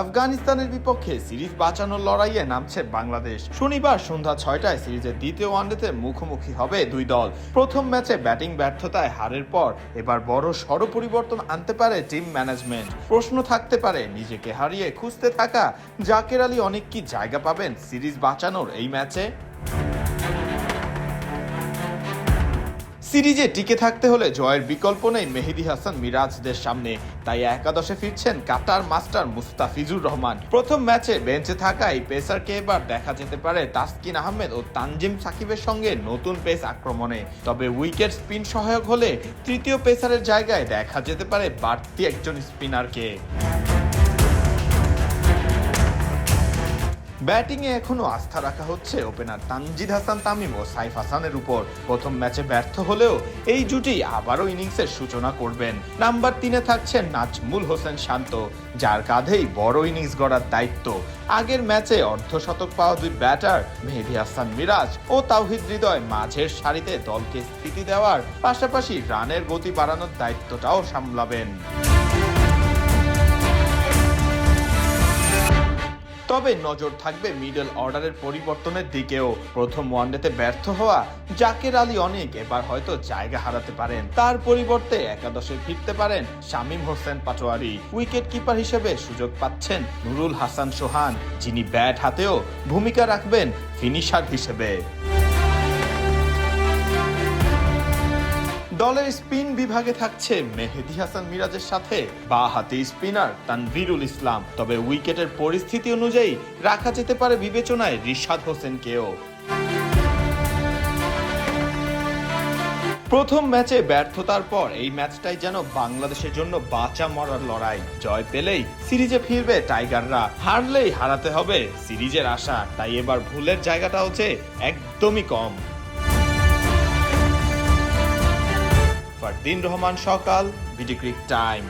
আফগানিস্তানের বিপক্ষে সিরিজ বাঁচানোর লড়াইয়ে নামছে বাংলাদেশ। শনিবার সন্ধ্যা ছয়টায় সিরিজের দ্বিতীয় ওয়ানডেতে মুখোমুখি হবে দুই দল। প্রথম ম্যাচে ব্যাটিং ব্যর্থতায় হারের পর এবার বড় সড় পরিবর্তন আনতে পারে টিম ম্যানেজমেন্ট। প্রশ্ন থাকতে পারে, নিজেকে হারিয়ে খুঁজতে থাকা জাকের আলী অনেক কি জায়গা পাবেন সিরিজ বাঁচানোর এই ম্যাচে? সিরিজে টিকে থাকতে হলে জয়ের বিকল্প নেই মেহেদি হাসান মিরাজদের সামনে। তাই একাদশে ফিরছেন কাটার মাস্টার মুস্তাফিজুর রহমান। প্রথম ম্যাচে বেঞ্চে থাকা এই পেসারকে এবার দেখা যেতে পারে তাসকিন আহমেদ ও তানজিম সাকিবের সঙ্গে নতুন পেস আক্রমণে। তবে উইকেট স্পিন সহায়ক হলে তৃতীয় পেসারের জায়গায় দেখা যেতে পারে বাড়তি একজন স্পিনারকে। ব্যাটিংয়ে এখনও আস্থা রাখা হচ্ছে ওপেনার তানজিদ হাসান, তামিম ও সাইফ হাসানের উপর। প্রথম ম্যাচে ব্যর্থ হলেও এই জুটি আবারও ইনিংসের সূচনা করবেন। নাম্বার তিনে থাকছেন নাজমুল হোসেন শান্ত, যার কাঁধেই বড় ইনিংস গড়ার দায়িত্ব। আগের ম্যাচে অর্ধশতক পাওয়া দুই ব্যাটার মেহেদি হাসান মিরাজ ও তাওহিদ হৃদয় মাঝের সারিতে দলকে স্থিতি দেওয়ার পাশাপাশি রানের গতি বাড়ানোর দায়িত্বটাও সামলাবেন। তবে নজর থাকবে মিডল অর্ডারের পরিবর্তনের দিকেও। প্রথম ওয়ানডেতে ব্যর্থ হওয়া জাকের আলী অনেক এবার হয়তো জায়গা হারাতে পারেন। তার পরিবর্তে একাদশে ফিরতে পারেন শামীম হোসেন পাটোয়ারি। উইকেট কিপার হিসেবে সুযোগ পাচ্ছেন নুরুল হাসান সোহান, যিনি ব্যাট হাতেও ভূমিকা রাখবেন ফিনিশার হিসেবে। দলের স্পিন বিভাগে থাকছে মেহেদি হাসান মিরাজের সাথে বা হাতে স্পিনার তানভীরুল ইসলাম। তবে উইকেটের পরিস্থিতি অনুযায়ী রাখা যেতে পারে বিবেচনায় রিশাদ হোসেনকেও। প্রথম ম্যাচে ব্যর্থতার পর এই ম্যাচটাই যেন বাংলাদেশের জন্য বাঁচা মরার লড়াই। জয় পেলেই সিরিজে ফিরবে টাইগাররা। হারলেই হারাতে হবে সিরিজের আশা। তাই এবার ভুলের জায়গাটা হচ্ছে একদমই কম। ফারদিন রহমান সকাল বিডি ক্রিক টাইম।